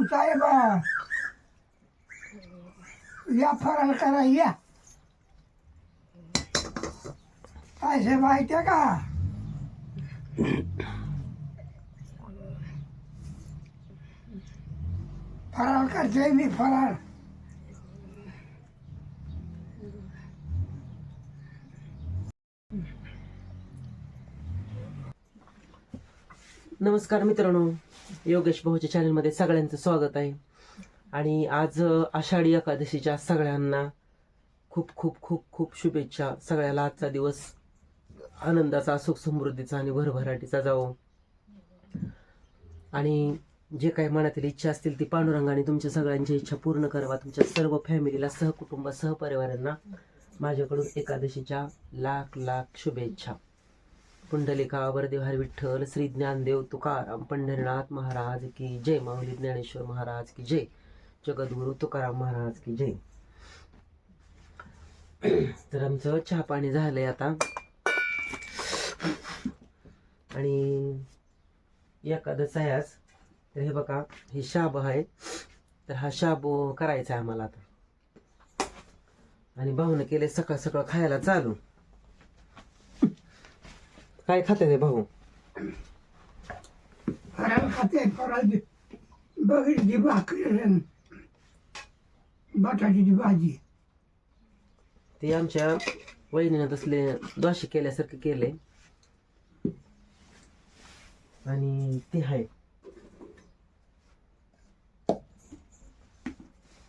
इमाम साहेब. या फराळ करा या. काय माहिती आहे का? फराळ करते मी फराळ. नमस्कार मित्रांनो. योगेश भाऊच्या चॅनलमध्ये सगळ्यांचं स्वागत आहे. आणि आज आषाढी एकादशीच्या सगळ्यांना खूप खूप खूप खूप शुभेच्छा. सगळ्याला आजचा दिवस आनंदाचा सुख समृद्धीचा आणि भरभराटीचा जावो. आणि जे काही मनातील इच्छा असतील ती पांडुरंगाने तुमच्या सगळ्यांची इच्छा पूर्ण करावा. तुमच्या सर्व फॅमिलीला सहकुटुंब सहपरिवारांना माझ्याकडून एकादशीच्या लाख लाख शुभेच्छा. पुंडलिका वरदेवार विठ्ठल श्री ज्ञानदेव तुकाराम पंढरीनाथ महाराज की जय माऊली ज्ञानेश्वर महाराज की जय जगद्गुरु तुकाराम महाराज की जय. तर आमचं चहा पाणी झालंय आता. आणि एखादं आहे आज. तर हे बघा हे शाब आहे. तर हा शाबू करायचा आहे आम्हाला आता. आणि भाऊनं केले सकाळ सकाळ खायला चालू. काय खाते ते भाऊ फराळ खाते? फराळ बघितली भाकरी आणि बटाट्याची भाजी. ते आमच्या वहिनीनं तसले द्वाशी केल्यासारखे केले. आणि ते आहे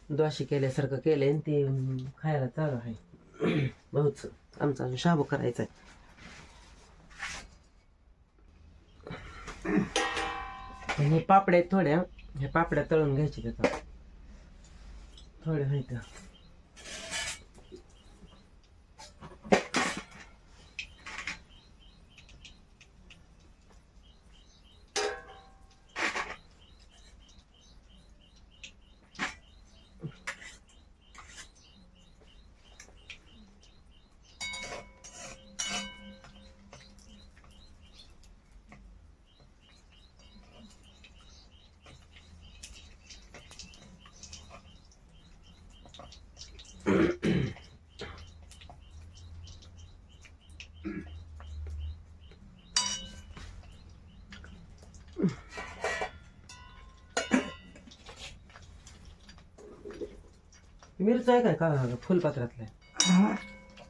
द्वाशी केल्यासारखं केले आणि ते खायला चालू आहे. भाऊच आमचा शाबू करायचा आहे हे पापड्या थोड्या हे. पापड्या तळून घ्यायचे त्याचा थोड्या आहेत. मिरचं आहे काय का फुलपात्रातलं? हा.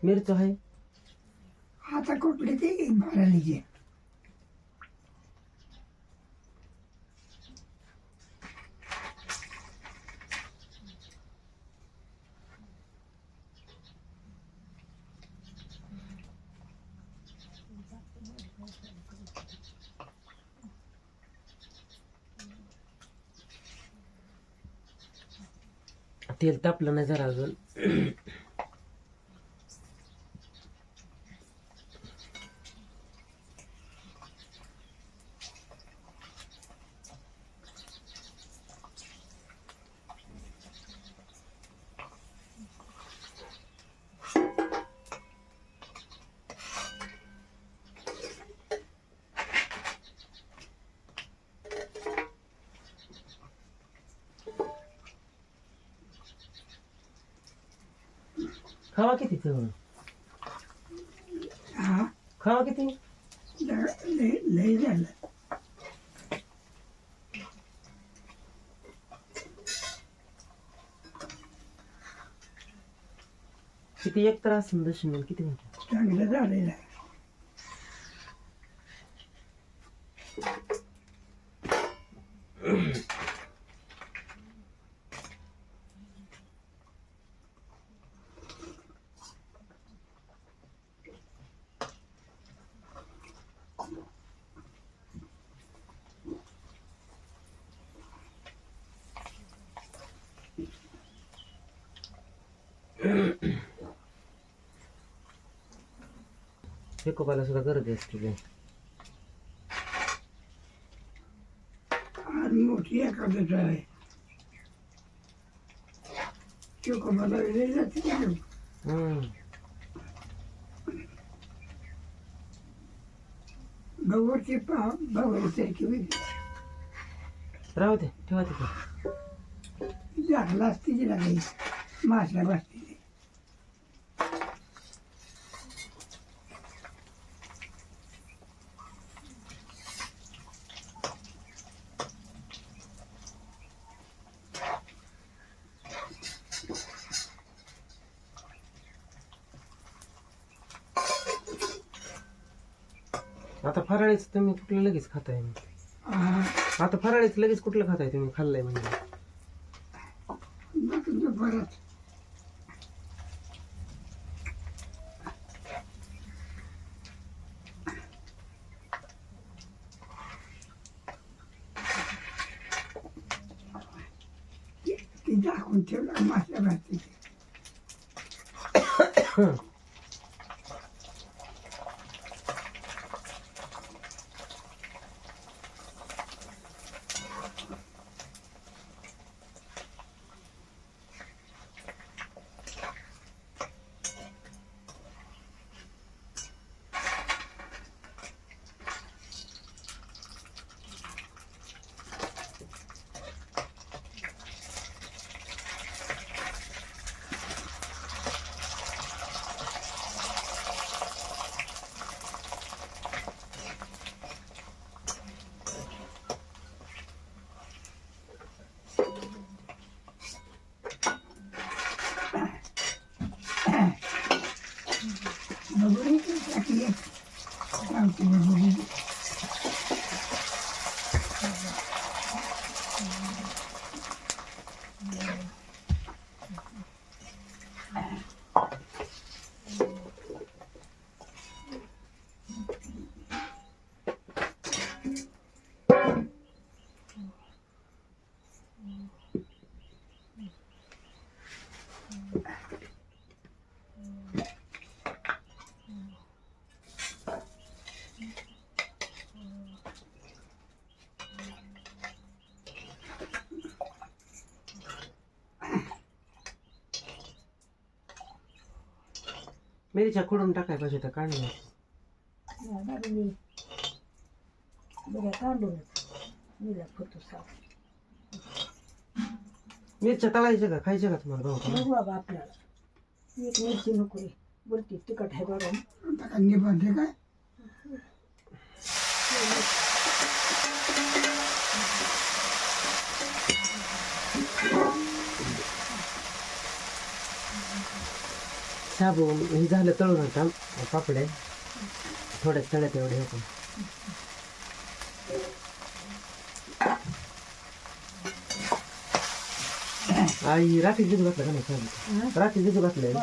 मिरचं आहे? आता कुठली ती? भरायची तेल तापलं नाही जरा अजून. खावा किती तेवढं हा खावा किती जरा लय लय झालं किती एक तर असेल दशमी किती म्हणते चांगलं झालेलं आहे फेकोबाला सुद्धा गर्दी असते लय. आज मोठी एखादच आहे चोकोबाला लय जाते लोक. हम्म. भगवती पा भगवती वेगळी राहू दे ठेवा तिथे झाकला असते की लागली मासल्या बसते आता फराळीच तुम्ही कुठलं लगेच खाताय? आता फराळीच लगेच कुठलं खाताय तुम्ही? खाल्लंय म्हणजे. परत ती दाखवून ठेवलं बसते 嗯，干不完活。मिरच्या खोडून टाकाय पाहिजे तर काढून बऱ्या काढूनच निघा फोटो साफ मिरच्या तळायच्या का खायच्या का तुम्हाला भाऊ? बघू बाबा आपल्याला. एक मिरची नको रे बोलते तिखट आहे बरं आता निबंध काय? शाबू हे झालं तळून आता पापडे. थोड्या तळ्यात एवढे होते आई रात्री भिजू घातलं का नाही शाबू? रात्री भिजू घातलंय.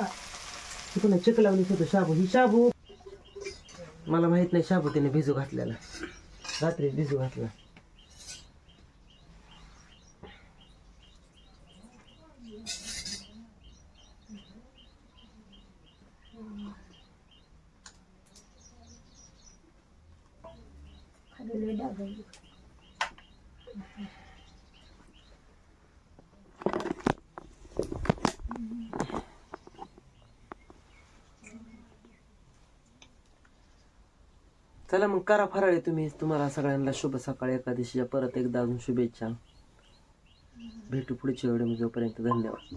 तिकडून चिक लावली होतं शाबू. ही शाबू! मला माहीत नाही शाबू तिने भिजू घातलेला. रात्री भिजू घातला. चला मग करा फराळी तुम्ही. तुम्हाला सगळ्यांना शुभ सकाळ एकादशीच्या परत एकदा अजून शुभेच्छा. भेटू पुढच्या वेळी जोपर्यंत. धन्यवाद.